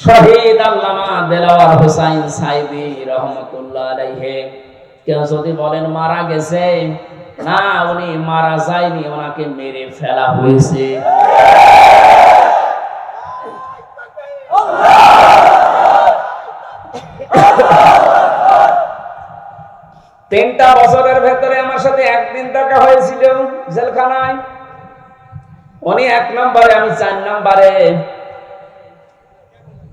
শহীদ আল্লামা দেলাওয়ার সাইদি রহমতুল্লাহ আলাইহে। কেউ যদি বলেন মারা গেছে, না, উনি মারা যায়নি, ওনাকে মেরে ফেলা হয়েছে। তিনটা বছরের ভেতরে আমার সাথে একদিন দেখা হয়েছিল জেলখানায়। উনি এক নম্বরে, আমি চার নম্বরে।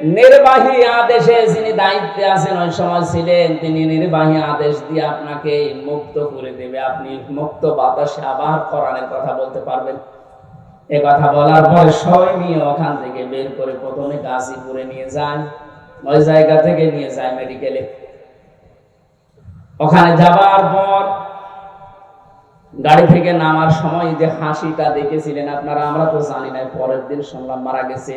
নির্বাহী আদেশে যিনি দায়িত্বে আছেন, ওই সময় ছিলেন, তিনি নির্বাহী আদেশ দিয়ে আপনাকে মুক্ত করে দেবে। আপনি মুক্ত বাতাসে আবার কোরআনের কথা বলতে পারবেন। এ কথা বলার ওখান থেকে বের করে প্রথমে গাজীপুরে নিয়ে ওই জায়গা থেকে নিয়ে যায় মেডিকেলে। ওখানে যাবার পর গাড়ি থেকে নামার সময় যে হাসিটা দেখেছিলেন আপনারা, আমরা তো জানি না, পরের দিন শুনলাম মারা গেছে।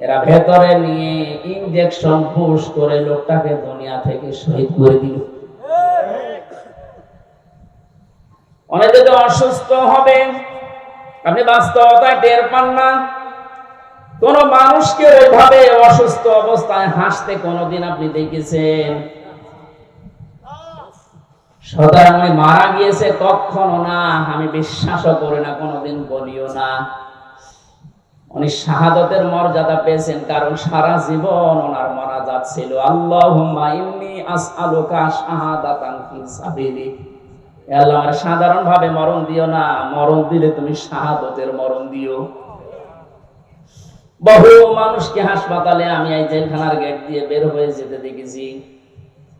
এরা ভেতরে নিয়ে ইনজেকশন পুশ করে লোকটাকে দুনিয়া থেকে শহীদ করে দিল। অনেক যদি অসুস্থ হবে, আপনি বাস্তবতায় টের পান না। কোন মানুষকে ওইভাবে অসুস্থ অবস্থায় হাসতে কোনোদিন আপনি দেখেছেন? ওই মারা গিয়েছে কখনো না, আমি বিশ্বাসও করি না, কোনোদিন বলিও না। উনি শাহাদতের মর্যাদা পেয়েছেন, কারণ সারা জীবন ওনার মারা যাচ্ছিল আল্লাহুম্মা ইন্নী আসআলুকা শাহাদাতান আল্লাহ আমার সাধারণ ভাবে মরণ দিও না, মরণ দিলে তুমি শাহাদতের মরণ দিও। বহু মানুষকে হাসপাতালে আমি এই জেলখানার গেট দিয়ে বের হয়ে যেতে দেখেছি।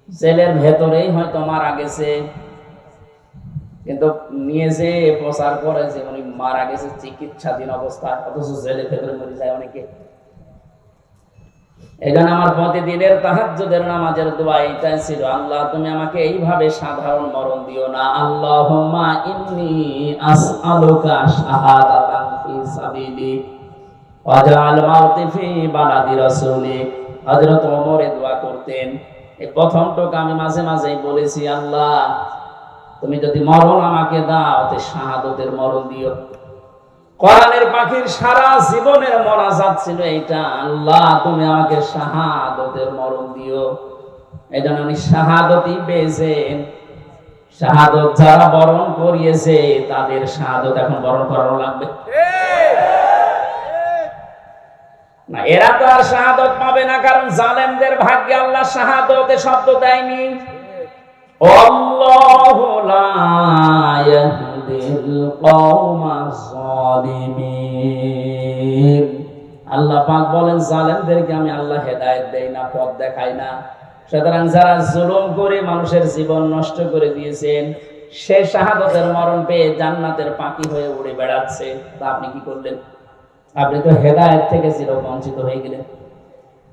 জেলের ভেতরেই হয়তো মারা গেছে। কিন্তু নিয়ে যে প্রচার করে যে উনি মারা গেছে, চিকিৎসাধীন অবস্থা, অথচ জেলের ভেতরে মরে যায় অনেকে। আমার প্রতিদিনের তাহাজ্জুদের নামাজের দোয়া ছিল। আল্লাহ, তুমি আমাকে এইভাবে সাধারণ মরণ দিও না। আল্লাহুম্মা ইন্নী শাহাদাতান ফি মাউতি ফি বালাদি হযরত দোয়া করতেন। এই প্রথম টোক আমি মাঝে মাঝেই বলেছি, আল্লাহ তুমি যদি মরণ আমাকে দাও, তে শাহাদতের মরণ দিও। কোরআনের পাখির সারা জীবনের মনাজাত ছিল এইটা। আল্লাহ, তুমি আমাকে শাহাদতের মরণ দিও। এই জন্য উনি শাহাদতই পেয়েছেন শাহাদত যারা বরণ করিয়েছে, তাদের শাহাদত এখন বরণ করানো লাগবে। না, এরা তো আর শাহাদত পাবে না, কারণ জালেমদের ভাগ্যে আল্লাহ শাহাদতে শব্দ দেয়নি। আল্লাহু লা ইয়াহদিল কওমাজ জালিমিন আল্লাহ পাক বলেন, জালেমদেরকে আমি আল্লাহ দেই না, পথ দেখাই না। সুতরাং যারা জুলুম করে মানুষের জীবন নষ্ট করে দিয়েছেন, সে শাহাদতের মরণ পেয়ে জান্নাতের পাখি হয়ে উড়ে বেড়াচ্ছে। তা আপনি কি করলেন? আপনি তো হেদায়েত থেকে চির বঞ্চিত হয়ে গেলেন।